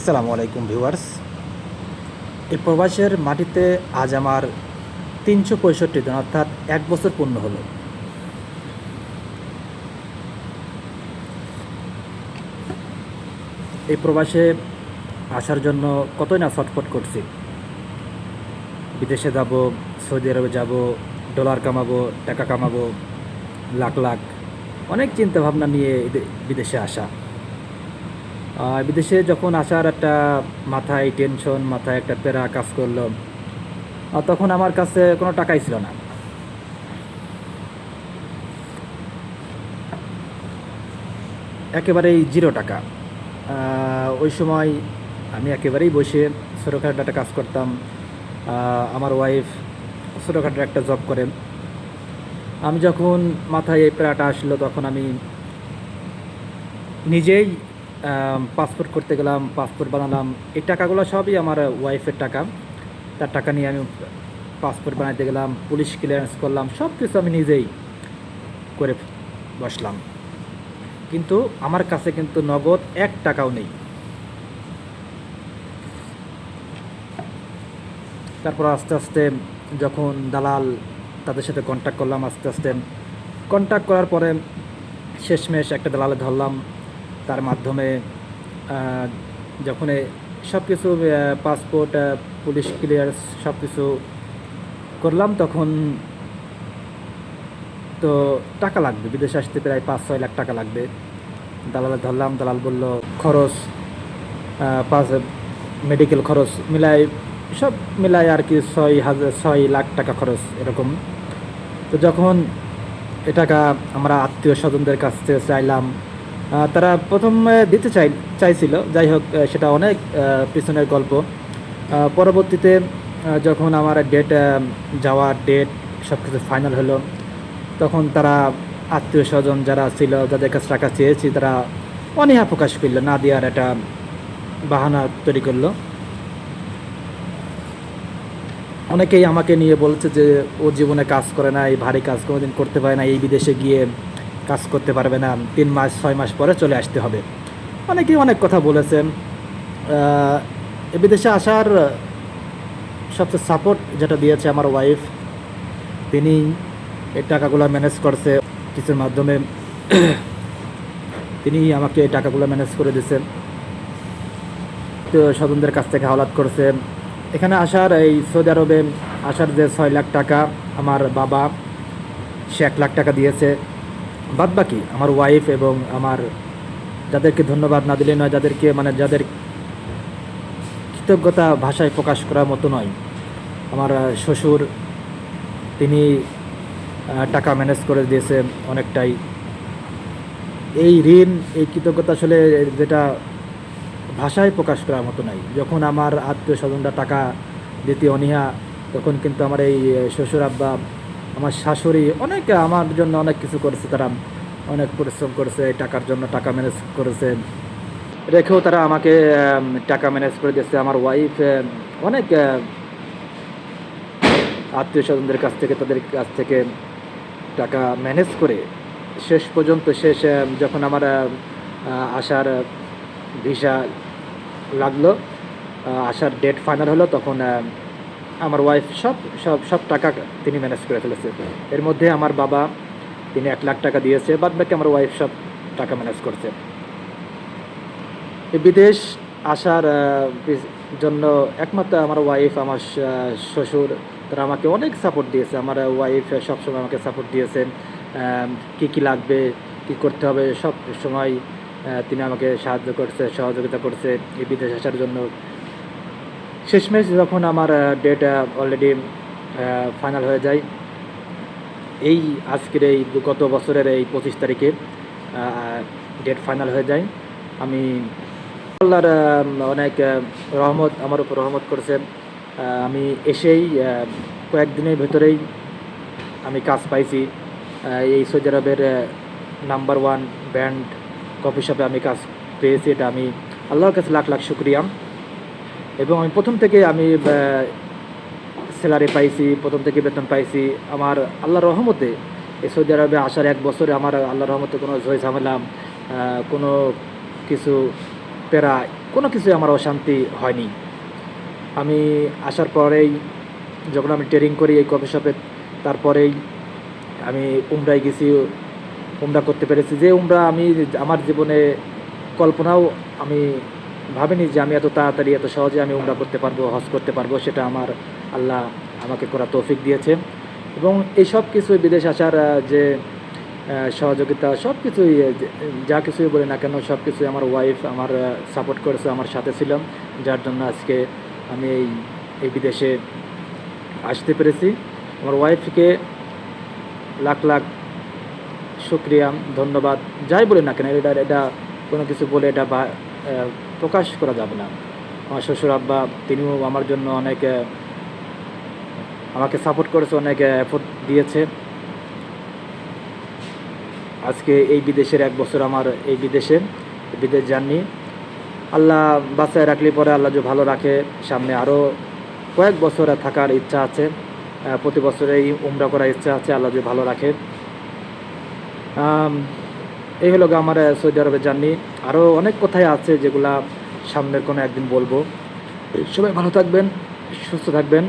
আসসালামু আলাইকুম ভিউয়ার্স। এই প্রবাসের মাটিতে আজ আমার তিনশো পঁয়ষট্টি দিন অর্থাৎ এক বছর পূর্ণ হলো। এই প্রবাসে আসার জন্য কতই না ছটফট করছি। বিদেশে যাব, সৌদি আরবে যাব, ডলার কামাবো, টাকা কামাবো, লাখ লাখ, অনেক চিন্তা ভাবনা নিয়ে বিদেশে আসা। বিদেশে যখন আসার একটা মাথায় টেনশন মাথায় একটা প্যারা কাজ করল তখন আমার কাছে কোনো টাকাই ছিল না। একেবারেই জিরো টাকা। ওই সময় আমি একেবারেই বসে ছোটোখাটো একটা কাজ করতাম। আমার ওয়াইফ ছোটোখাটো একটা জব করেন আমি যখন মাথায় এই প্যারাটা আসলো, তখন আমি নিজেই পাসপোর্ট করতে গেলাম পাসপোর্ট বানালাম, এই টাকাগুলো সবই আমার ওয়াইফের টাকা। তার টাকা নিয়ে আমি পাসপোর্ট বানাইতে গেলাম পুলিশ ক্লিয়ারেন্স করলাম সব কিছু আমি নিজেই করে বসলাম। কিন্তু আমার কাছে কিন্তু নগদ এক টাকাও নেই। তারপর আস্তে আস্তে যখন দালাল তাদের সাথে কন্ট্যাক্ট করলাম, আস্তে আস্তে কন্ট্যাক্ট করার পরে শেষমেশ একটা দালালে ধরলাম তার মাধ্যমে যখন সব কিছু পাসপোর্ট পুলিশ ক্লিয়ার সব কিছু করলাম, তখন তো টাকা লাগবে। বিদেশে আসতে প্রায় পাঁচ, ছয় লাখ টাকা লাগবে। দালালে ধরলাম, দালাল বলল, খরচ পাঁচ মেডিকেল খরচ মিলাই, সব মিলাই আর কি ছয় হাজার, ছয় লাখ টাকা খরচ, এরকম। তো যখন এ টাকা আমরা আত্মীয় স্বজনদের কাছ থেকে চাইলাম তারা প্রথমে দিতে চাই, চাইছিল। যাই হোক সেটা অনেক পিছনের গল্প। পরবর্তীতে যখন আমার ডেট যাওয়ার ডেট সব কিছু ফাইনাল হলো, তখন তারা আত্মীয় স্বজন যারা ছিল, যাদের কাছে টাকা চেয়েছি, তারা অনীহা প্রকাশ করল, না দেওয়ার একটা বাহানা তৈরি করল। অনেকেই আমাকে নিয়ে বলছে যে, ও জীবনে কাজ করে না এই ভারী কাজ কোনোদিন করতে পারে না এই বিদেশে গিয়ে কাজ করতে পারবে না, তিন মাস, ছয় মাস পরে চলে আসতে হবে। অনেকেই অনেক কথা বলেছেন বিদেশে আসার সবচেয়ে সাপোর্ট যেটা দিয়েছে আমার ওয়াইফ তিনি এই টাকাগুলো ম্যানেজ করছে কিছুর মাধ্যমে। তিনি আমাকে এই টাকাগুলো ম্যানেজ করে দিয়েছেন। স্বজনদের কাছ থেকে হাওলাত করছে। এখানে আসার এই সৌদি আরবে আসার যে ছয় লাখ টাকা আমার বাবা, সে এক লাখ টাকা দিয়েছে। বাদ বাকি আমার ওয়াইফ এবং আমার যাদেরকে ধন্যবাদ না দিলে নয়, যাদেরকে মানে যাদের কৃতজ্ঞতা ভাষায় প্রকাশ করার মতো নয়। আমার শ্বশুর, তিনি টাকা ম্যানেজ করে দিয়েছে অনেকটাই। এই ঋণ, এই কৃতজ্ঞতা আসলে যেটা ভাষায় প্রকাশ করার মতো নাই যখন আমার আত্মীয় স্বজনরা টাকা দিতে অনীহা, তখন কিন্তু আমার এই শ্বশুর আব্বা আমার শাশুড়ি অনেক আমার জন্য অনেক কিছু করেছে, তারা অনেক পরিশ্রম করেছে টাকার জন্য টাকা ম্যানেজ করেছে। রেখেও তারা আমাকে টাকা ম্যানেজ করে দিয়েছে। আমার ওয়াইফ অনেক আত্মীয় স্বজনদের কাছ থেকে, তাদের কাছ থেকে টাকা ম্যানেজ করে শেষ পর্যন্ত শেষ যখন আমার আসার ভিসা লাগল আসার ডেট ফাইনাল হলো, তখন আমার ওয়াইফ সব সব সব টাকা তিনি ম্যানেজ করে ফেলেছে। এর মধ্যে আমার বাবা তিনি এক লাখ টাকা দিয়েছে, বাদ বাকি আমার ওয়াইফ সব টাকা ম্যানেজ করছে। বিদেশ আসার জন্য একমাত্র আমার ওয়াইফ আমার শ্বশুর, তারা আমাকে অনেক সাপোর্ট দিয়েছে। আমার ওয়াইফ সবসময় আমাকে সাপোর্ট দিয়েছেন কি কি লাগবে, কি করতে হবে, সব সময় তিনি আমাকে সাহায্য করছে, সহযোগিতা করছে এই বিদেশ আসার জন্য। শেষমেশ যখন আমার ডেট অলরেডি ফাইনাল হয়ে যায়, এই আজকের এই গত বছরের এই পঁচিশ তারিখে ডেট ফাইনাল হয়ে যায়। আমি আল্লাহর অনেক রহমত, আমার উপর রহমত করেছে। আমি এসেই কয়েকদিনের ভেতরেই আমি কাজ পাইছি। এই সৌদি আরবের নাম্বার ওয়ান ব্যান্ড কফি শপে আমি কাজ পেয়েছি। এটা আমি আল্লাহর কাছে লাখ লাখ শুক্রিয়া। এবং আমি প্রথম থেকে আমি স্যালারি পাইছি, প্রথম থেকে বেতন পাইছি। আমার আল্লাহর রহমতে এই সৌদি আরবে আসার এক বছরে আমার আল্লাহর রহমতে কোনো ঝয় ঝামেলা কোনো কিছু প্যারা, কোনো কিছুই আমার অশান্তি হয়নি। আমি আসার পরেই যখন আমি ট্রেনিং করি এই কফি শপে তারপরেই আমি উমরায় গেছি, উমরা করতে পেরেছি। যে উমরা আমি, আমার জীবনে কল্পনাও আমি ভাবিনি যে আমি এত তাড়াতাড়ি, এত সহজে আমি উমরা করতে পারব, হজ করতে পারব, সেটা আমার আল্লাহ আমাকে করা তৌফিক দিয়েছে। এবং এই সব কিছুই বিদেশ আসার যে সহযোগিতা, সব কিছুই যা কিছুই বলি না কেন, সব কিছুই আমার ওয়াইফ আমার সাপোর্ট করেছে, আমার সাথে ছিলাম যার জন্য আজকে আমি এই এই বিদেশে আসতে পেরেছি। আমার ওয়াইফকে লাখ লাখ শুক্রিয়া, ধন্যবাদ। যাই বলি না কেন, এটা এটা কোনো কিছু বলে এটা প্রকাশ করা যাবে না। আমার শ্বশুর আব্বা, তিনিও আমার জন্য অনেক আমাকে সাপোর্ট করেছে, অনেক এফোর্ট দিয়েছে। আজকে এই বিদেশের এক বছর আমার এই বিদেশে, বিদেশ জার্নি। আল্লাহ বাঁচায় রাখলে পরে আল্লাহ যে ভালো রাখে, সামনে আরও কয়েক বছর থাকার ইচ্ছা আছে। প্রতি বছরেই উমরা করার ইচ্ছা আছে, আল্লাহ যে ভালো রাখে। এই হলো আমার সৌদি আরবের জার্নি। আরও অনেক কথাই আছে যেগুলা সামনের কোনো একদিন বলব। সবাই ভালো থাকবেন সুস্থ থাকবেন।